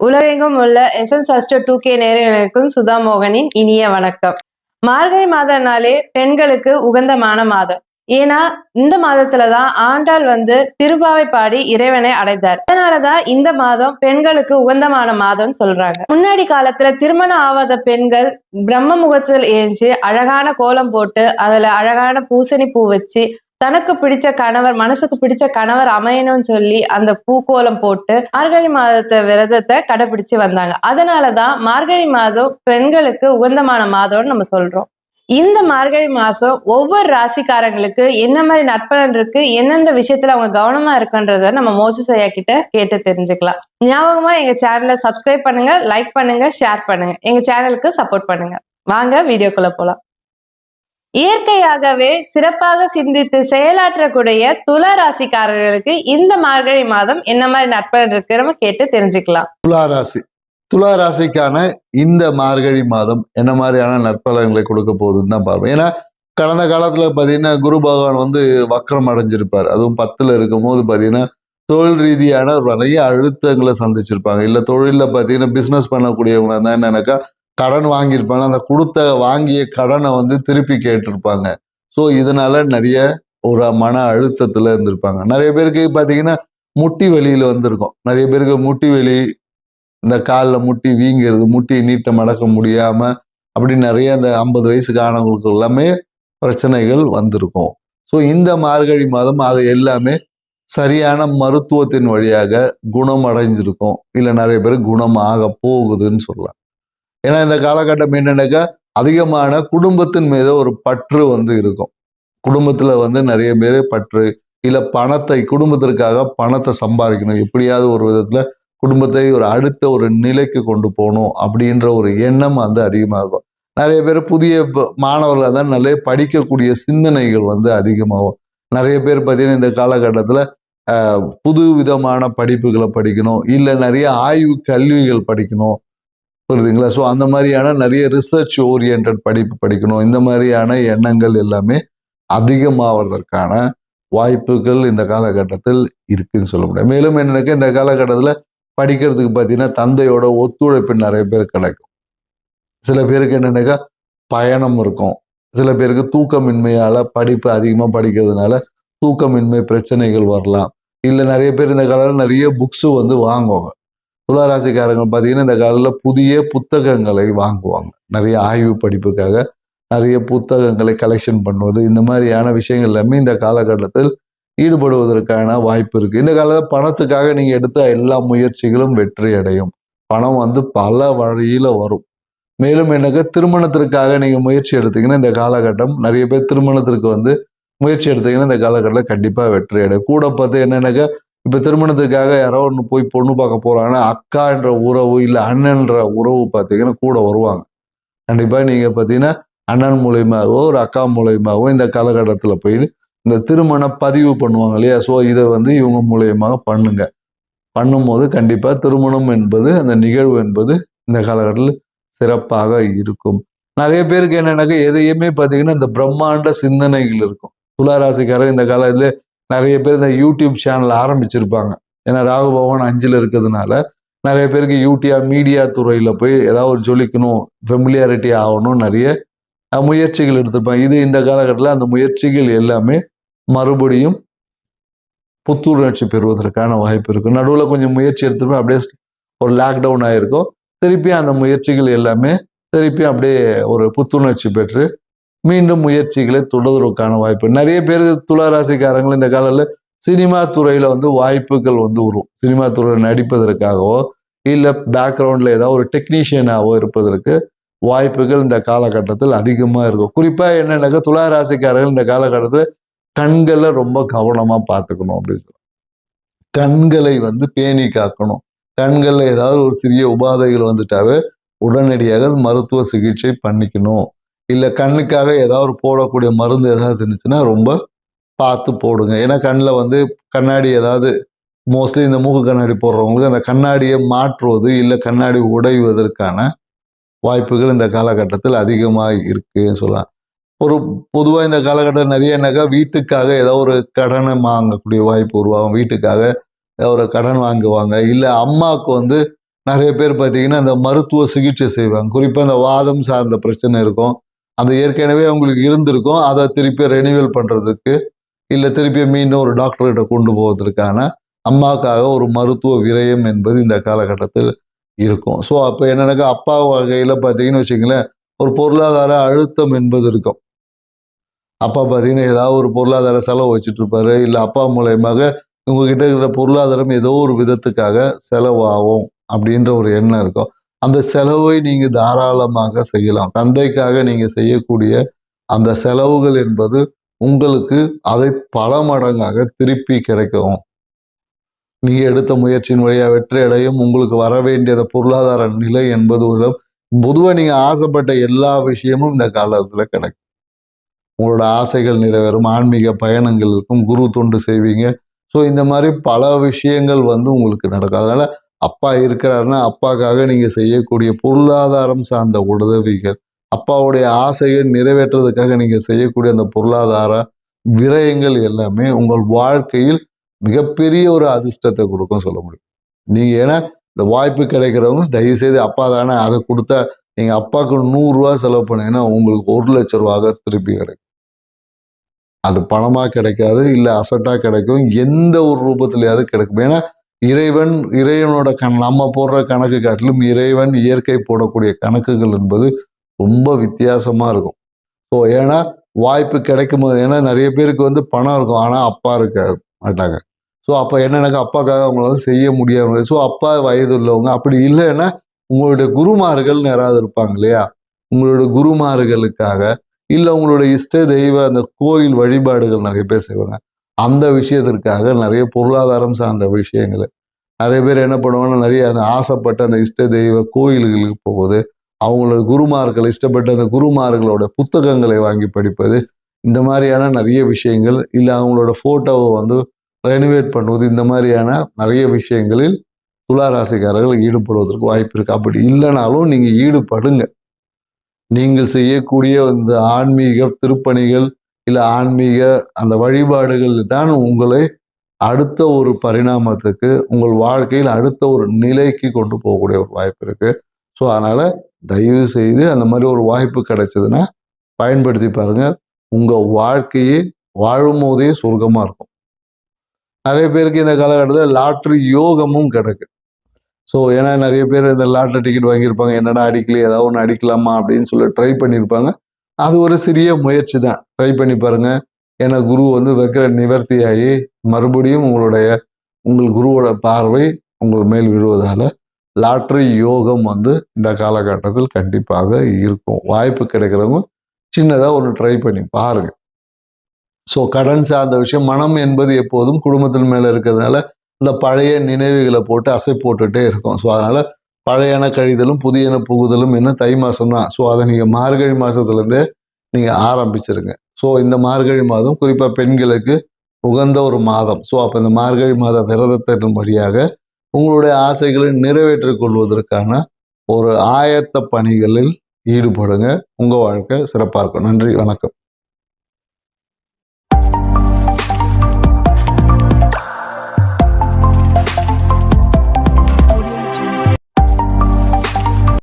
உலகெங்கும் உள்ள எஸ்என் அஸ்டர் டூ கே நேரர்களுக்கும் சுதா மோகனின் இனிய வணக்கம். மார்கழி மாதம்னாலே பெண்களுக்கு உகந்தமான மாதம். ஏன்னா இந்த மாதத்துலதான் ஆண்டாள் வந்து திருப்பாவை பாடி இறைவனை அடைந்தார். அதனாலதான் இந்த மாதம் பெண்களுக்கு உகந்தமான மாதம் சொல்றாங்க. முன்னாடி காலத்துல திருமணம் ஆவாத பெண்கள் பிரம்ம முகத்தில் ஏஞ்சி அழகான கோலம் போட்டு அதுல அழகான பூசணி பூ வச்சு தனக்கு பிடிச்ச கணவர் மனசுக்கு பிடிச்ச கணவர் அமையணும்னு சொல்லி அந்த பூக்கோலம் போட்டு மார்கழி மாதத்தை விரதத்தை கடைபிடிச்சு வந்தாங்க. அதனாலதான் மார்கழி மாதம் பெண்களுக்கு உகந்தமான மாதம்னு நம்ம சொல்றோம். இந்த மார்கழி மாசம் ஒவ்வொரு ராசிக்காரங்களுக்கு என்ன மாதிரி நட்பலன் இருக்கு எந்தெந்த விஷயத்துல அவங்க கவனமா இருக்குன்றத நம்ம மோசஸ் ஐயா கிட்ட கேட்டு தெரிஞ்சுக்கலாம். ஞாபகமா எங்க சேனலை சப்ஸ்கிரைப் பண்ணுங்க லைக் பண்ணுங்க ஷேர் பண்ணுங்க. எங்க சேனலுக்கு சப்போர்ட் பண்ணுங்க. வாங்க வீடியோக்குள்ள போலாம். இயற்கையாகவே சிறப்பாக சிந்தித்து செயலாற்றக்கூடிய துலா ராசிக்காரர்களுக்கு இந்த மார்கழி மாதம் என்ன மாதிரி நட்பன் இருக்கிறோம் கேட்டு தெரிஞ்சுக்கலாம். துலா ராசி. துலா ராசிக்கான இந்த மார்கழி மாதம் என்ன மாதிரியான நற்பலன்களை கொடுக்க போகுதுன்னு தான் பார்ப்போம். ஏன்னா கடந்த காலத்துல பாத்தீங்கன்னா குரு பகவான் வந்து வக்கரம் அடைஞ்சிருப்பார். அதுவும் பத்துல இருக்கும் போது பாத்தீங்கன்னா தொழில் ரீதியான நிறைய அழுத்தங்களை சந்திச்சிருப்பாங்க. இல்ல தொழில பாத்தீங்கன்னா பிசினஸ் பண்ணக்கூடியவங்க தான் என்னன்னாக்கா கடன் வாங்கியிருப்பாங்க. அந்த கொடுத்த வாங்கிய கடனை வந்து திருப்பி கேட்டிருப்பாங்க. ஸோ இதனால நிறைய ஒரு மன அழுத்தத்தில் இருந்திருப்பாங்க. நிறைய பேருக்கு பார்த்தீங்கன்னா முட்டி வலியில் வந்திருக்கும். நிறைய பேருக்கு முட்டி வலி இந்த காலில் முட்டி வீங்கிறது முட்டி நீட்ட மடக்க முடியாமல் அப்படி நிறைய அந்த ஐம்பது வயசுக்கு ஆனவங்களுக்கு எல்லாமே பிரச்சனைகள் வந்திருக்கும். ஸோ இந்த மார்கழி மாதம் அது எல்லாமே சரியான மருத்துவத்தின் வழியாக குணம் அடைஞ்சிருக்கும். இல்லை நிறைய பேர் குணமாக போகுதுன்னு சொல்லலாம். ஏன்னா இந்த காலகட்டம் என்னென்னாக்கா அதிகமான குடும்பத்தின் மீது ஒரு பற்று வந்து இருக்கும். குடும்பத்தில் வந்து நிறைய பேர் பற்று இல்லை பணத்தை குடும்பத்திற்காக பணத்தை சம்பாதிக்கணும். எப்படியாவது ஒரு விதத்தில் குடும்பத்தை ஒரு அடுத்த ஒரு நிலைக்கு கொண்டு போகணும் அப்படின்ற ஒரு எண்ணம் வந்து அதிகமாக இருக்கும். நிறைய பேர் புதிய ப- தான் நிறைய படிக்கக்கூடிய சிந்தனைகள் வந்து அதிகமாகும். நிறைய பேர் பார்த்தீங்கன்னா இந்த காலகட்டத்தில் புது விதமான படிப்புகளை படிக்கணும் இல்லை நிறைய ஆய்வு கல்விகள் படிக்கணும். புரியுதுங்களா ஸோ அந்த மாதிரியான நிறைய ரிசர்ச் ஓரியன்ட் படிப்பு படிக்கணும். இந்த மாதிரியான எண்ணங்கள் எல்லாமே அதிகமாவதற்கான வாய்ப்புகள் இந்த காலகட்டத்தில் இருக்குன்னு சொல்ல முடியும். மேலும் என்னன்னாக்கா இந்த காலகட்டத்தில் படிக்கிறதுக்கு பார்த்தீங்கன்னா தந்தையோட ஒத்துழைப்பு நிறைய பேர் கிடைக்கும். சில பேருக்கு என்னென்னாக்கா பயணம் இருக்கும். சில பேருக்கு தூக்கமின்மையால் படிப்பு அதிகமாக படிக்கிறதுனால தூக்கமின்மை பிரச்சனைகள் வரலாம். இல்லை நிறைய பேர் இந்த காலத்தில் நிறைய புக்ஸு வந்து வாங்குவாங்க. துளாராசிக்காரங்க பார்த்தீங்கன்னா இந்த காலத்தில் புதிய புத்தகங்களை வாங்குவாங்க. நிறைய ஆய்வு படிப்புக்காக நிறைய புத்தகங்களை கலெக்ஷன் பண்ணுவது இந்த மாதிரியான விஷயங்கள் எல்லாமே இந்த காலகட்டத்தில் ஈடுபடுவதற்கான வாய்ப்பு இருக்குது இந்த காலத்தில் பணத்துக்காக நீங்கள் எடுத்த எல்லா முயற்சிகளும் வெற்றி அடையும். பணம் வந்து பல வழியில் வரும். மேலும் எனக்கு திருமணத்திற்காக நீங்கள் முயற்சி எடுத்தீங்கன்னா இந்த காலகட்டம் நிறைய பேர் திருமணத்திற்கு வந்து முயற்சி எடுத்தீங்கன்னா இந்த காலகட்டத்தில் கண்டிப்பாக வெற்றி அடையும். கூட பார்த்து என்னென்னாக்கா இப்ப திருமணத்துக்காக யாரோ ஒன்று போய் பொண்ணு பார்க்க போறாங்கன்னா அக்கான்ற உறவு இல்லை அண்ணன்ற உறவு பார்த்தீங்கன்னா கூட வருவாங்க. கண்டிப்பா நீங்க பார்த்தீங்கன்னா அண்ணன் மூலயமாவோ ஒரு அக்கா மூலயமாவோ இந்த காலகட்டத்தில் போய் இந்த திருமண பதிவு பண்ணுவாங்க இல்லையா? ஸோ இதை வந்து இவங்க மூலயமாக பண்ணுங்க. பண்ணும்போது கண்டிப்பா திருமணம் என்பது அந்த நிகழ்வு என்பது இந்த காலகட்டத்தில் சிறப்பாக இருக்கும். நிறைய பேருக்கு என்னென்னாக்கா எதையுமே பார்த்தீங்கன்னா இந்த பிரம்மாண்ட சிந்தனைகள் இருக்கும். துளாராசிக்காரர் இந்த காலத்தில் நிறைய பேர் இந்த யூடியூப் சேனல் ஆரம்பிச்சிருப்பாங்க. ஏன்னா ராகு பகவான் அஞ்சில் இருக்கிறதுனால நிறைய பேருக்கு யூடியா மீடியா துறையில் போய் ஏதாவது ஒரு சொல்லிக்கணும் ஃபெமிலியாரிட்டி ஆகணும் நிறைய முயற்சிகள் எடுத்திருப்பாங்க. இது இந்த காலகட்டத்தில் அந்த முயற்சிகள் எல்லாமே மறுபடியும் புத்துணர்ச்சி பெறுவதற்கான வாய்ப்பு இருக்கும் நடுவில் கொஞ்சம் முயற்சி எடுத்துருப்போம் அப்படியே ஒரு லாக்டவுன் ஆகிருக்கும் திருப்பி அந்த முயற்சிகள் எல்லாமே திருப்பி அப்படியே ஒரு புத்துணர்ச்சி பெற்று மீண்டும் முயற்சிகளை தொடர்வதற்கான வாய்ப்பு. நிறைய பேர் துளாராசிக்காரங்கள் இந்த காலத்தில் சினிமா துறையில் வந்து வாய்ப்புகள் வந்து வரும் சினிமா துறையில் நடிப்பதற்காகவோ இல்லை பேக்ரவுண்டில் ஏதாவது ஒரு டெக்னீஷியனாகவோ இருப்பதற்கு வாய்ப்புகள் இந்த காலகட்டத்தில் அதிகமாக இருக்கும். குறிப்பாக என்னென்னாக்கா துளாராசிக்காரர்கள் இந்த காலகட்டத்தில் கண்களை ரொம்ப கவனமாக பார்த்துக்கணும் அப்படின்னு கண்களை வந்து பேணி காக்கணும். கண்களில் ஏதாவது ஒரு சிறிய உபாதைகள் வந்துட்டாவே உடனடியாக மருத்துவ சிகிச்சை பண்ணிக்கணும். இல்லை கண்ணுக்காக ஏதாவது ஒரு போடக்கூடிய மருந்து ஏதாவது இருந்துச்சுன்னா ரொம்ப பார்த்து போடுங்க. ஏன்னா கண்ணில் வந்து கண்ணாடி ஏதாவது மோஸ்ட்லி இந்த மூக்கு கண்ணாடி போடுறவங்களுக்கு அந்த கண்ணாடியை மாற்றுவது இல்லை கண்ணாடி உடைவதற்கான வாய்ப்புகள் இந்த காலகட்டத்தில் அதிகமாக இருக்குன்னு சொல்லலாம். ஒரு பொதுவாக இந்த காலகட்டத்தில் நிறைய என்னக்கா வீட்டுக்காக ஏதோ ஒரு கடனை வாங்கக்கூடிய வாய்ப்பு உருவாகும். வீட்டுக்காக ஏதோ ஒரு கடன் வாங்குவாங்க. இல்லை அம்மாவுக்கு வந்து நிறைய பேர் பார்த்தீங்கன்னா அந்த மருத்துவ சிகிச்சை செய்வாங்க. குறிப்பாக அந்த வாதம் சார்ந்த பிரச்சனை இருக்கும். அது ஏற்கனவே அவங்களுக்கு இருந்திருக்கும். அதை திருப்பி ரெனிவல் பண்ணுறதுக்கு இல்லை திருப்பி மீண்டும் ஒரு டாக்டர்கிட்ட கொண்டு போவதற்கான அம்மாக்காக ஒரு மருத்துவ விரயம் என்பது இந்த காலகட்டத்தில் இருக்கும். ஸோ அப்போ என்னென்னாக்கா அப்பா வகையில் பார்த்தீங்கன்னு வச்சுங்களேன் ஒரு பொருளாதார அழுத்தம் என்பது இருக்கும். அப்பா பார்த்தீங்கன்னா ஏதாவது ஒரு பொருளாதார செலவு வச்சுட்டு இருப்பாரு இல்லை அப்பா மூலயமாக உங்ககிட்ட இருக்கிற பொருளாதாரம் ஏதோ ஒரு விதத்துக்காக செலவாகும் அப்படின்ற ஒரு எண்ணம் இருக்கும். அந்த செலவை நீங்கள் தாராளமாக செய்யலாம். தந்தைக்காக நீங்கள் செய்யக்கூடிய அந்த செலவுகள் என்பது உங்களுக்கு அதை பல மடங்காக திருப்பி கிடைக்கும். நீங்கள் எடுத்த முயற்சியின் வழியாக வெற்றி அடையும் உங்களுக்கு வர வேண்டிய பொருளாதார நிலை என்பது மூலம் பொதுவாக நீங்கள் ஆசைப்பட்ட எல்லா விஷயமும் இந்த காலத்தில் கிடைக்கும். உங்களோட ஆசைகள் நிறைவேறும் ஆன்மீக பயணங்கள் இருக்கும் குரு தொண்டு செய்வீங்க. ஸோ இந்த மாதிரி பல விஷயங்கள் வந்து உங்களுக்கு நடக்கும். அதனால அப்பா இருக்கிறாருன்னா அப்பாக்காக நீங்கள் செய்யக்கூடிய பொருளாதாரம் சார்ந்த உதவிகள் அப்பாவுடைய ஆசையை நிறைவேற்றுறதுக்காக நீங்கள் செய்யக்கூடிய அந்த பொருளாதார விரயங்கள் எல்லாமே உங்கள் வாழ்க்கையில் மிகப்பெரிய ஒரு அதிர்ஷ்டத்தை கொடுக்கும் சொல்ல முடியும். நீங்கள் ஏன்னா இந்த வாய்ப்பு கிடைக்கிறவங்க தயவு செய்து அப்பா தானே அதை கொடுத்தா நீங்கள் அப்பாவுக்கு நூறுரூவா செலவு பண்ணீங்கன்னா உங்களுக்கு ஒரு லட்ச ரூபாக திருப்பி கிடைக்கும். அது பணமாக கிடைக்காது இல்லை அசட்டாக கிடைக்கும் எந்த ஒரு ரூபத்துலையாவது கிடைக்கும். ஏன்னா இறைவன் இறைவனோட கண் நம்ம போடுற கணக்கு காட்டிலும் இறைவன் இயற்கை போடக்கூடிய கணக்குகள் என்பது ரொம்ப வித்தியாசமாக இருக்கும். ஸோ ஏன்னா வாய்ப்பு கிடைக்கும் போது ஏன்னா நிறைய பேருக்கு வந்து பணம் இருக்கும். ஆனால் அப்பா இருக்க மாட்டாங்க. ஸோ அப்போ என்னன்னாக்கா அப்பாக்காக அவங்களால செய்ய முடியாம ஸோ அப்பா வயது உள்ளவங்க அப்படி இல்லைன்னா உங்களுடைய குருமார்கள் யாராவது இருப்பாங்க இல்லையா? உங்களுடைய குருமார்களுக்காக இல்லை உங்களோட இஷ்ட தெய்வ அந்த கோயில் வழிபாடுகள் நிறைய பேர் செய்வாங்க. அந்த விஷயத்திற்காக நிறைய பொருளாதாரம் சார்ந்த விஷயங்கள். நிறைய பேர் என்ன பண்ணுவாங்கன்னா நிறைய அந்த ஆசைப்பட்ட அந்த இஷ்ட தெய்வ கோயில்களுக்கு போகுது அவங்களோட குருமார்கள் இஷ்டப்பட்ட அந்த குருமார்களோட புத்தகங்களை வாங்கி படிப்பது இந்த மாதிரியான நிறைய விஷயங்கள் இல்லை அவங்களோட ஃபோட்டோவை வந்து ரெனிவேட் பண்ணுவது இந்த மாதிரியான நிறைய விஷயங்களில் துளாராசிக்காரர்கள் ஈடுபடுவதற்கு வாய்ப்பு இருக்குது அப்படி இல்லைனாலும் நீங்கள் ஈடுபடுங்க. நீங்கள் செய்யக்கூடிய இந்த ஆன்மீக திருப்பணிகள் இல்லை ஆன்மீக அந்த வழிபாடுகள் தான் உங்களை அடுத்த ஒரு பரிணாமத்துக்கு உங்கள் வாழ்க்கையில் அடுத்த ஒரு நிலைக்கு கொண்டு போகக்கூடிய ஒரு வாய்ப்பு இருக்கு. ஸோ அதனால தயவு செய்து அந்த மாதிரி ஒரு வாய்ப்பு கிடைச்சதுன்னா பயன்படுத்தி பாருங்க. உங்க வாழ்க்கையே வாழும் போதே சொர்க்கமா இருக்கும். நிறைய பேருக்கு இந்த காலகட்டத்தில் லாட்ரி யோகமும் கிடைக்கு. ஸோ ஏன்னா நிறைய பேர் இந்த லாட்ரி டிக்கெட் வாங்கியிருப்பாங்க. என்னடா அடிக்கலையே? ஏதாவது ஒன்று அடிக்கலாமா? அப்படின்னு சொல்லி ட்ரை பண்ணியிருப்பாங்க. அது ஒரு சிறிய முயற்சி தான். ட்ரை பண்ணி பாருங்க. ஏன்னா குரு வந்து வைக்கிற நிவர்த்தியாகி மறுபடியும் உங்களுடைய உங்கள் குருவோட பார்வை உங்கள் மேல் விழுவதால லாட்ரி யோகம் வந்து இந்த காலகட்டத்தில் கண்டிப்பாக இருக்கும். வாய்ப்பு கிடைக்கிறவங்க சின்னதாக ஒரு ட்ரை பண்ணி பாருங்க. ஸோ கடன் சார்ந்த விஷயம் மனம் என்பது எப்போதும் குடும்பத்தின் மேலே இருக்கிறதுனால இந்த பழைய நினைவுகளை போட்டு அசை போட்டுகிட்டே இருக்கும். ஸோ அதனால் பழையன கழிதலும் புதியன புகுதலும் இன்னும் தை மாதம் தான் ஸோ அதை நீங்கள் மார்கழி மாதத்துலேருந்தே நீங்கள் ஆரம்பிச்சிருங்க. ஸோ இந்த மார்கழி மாதம் குறிப்பாக பெண்களுக்கு உகந்த ஒரு மாதம். ஸோ அப்போ இந்த மார்கழி மாத விரதத்தின் வழியாக உங்களுடைய ஆசைகளை நிறைவேற்றிக் கொள்வதற்கான ஒரு ஆயத்த பணிகளில் ஈடுபடுங்க. உங்கள் வாழ்க்கை சிறப்பாக இருக்கும். நன்றி வணக்கம்.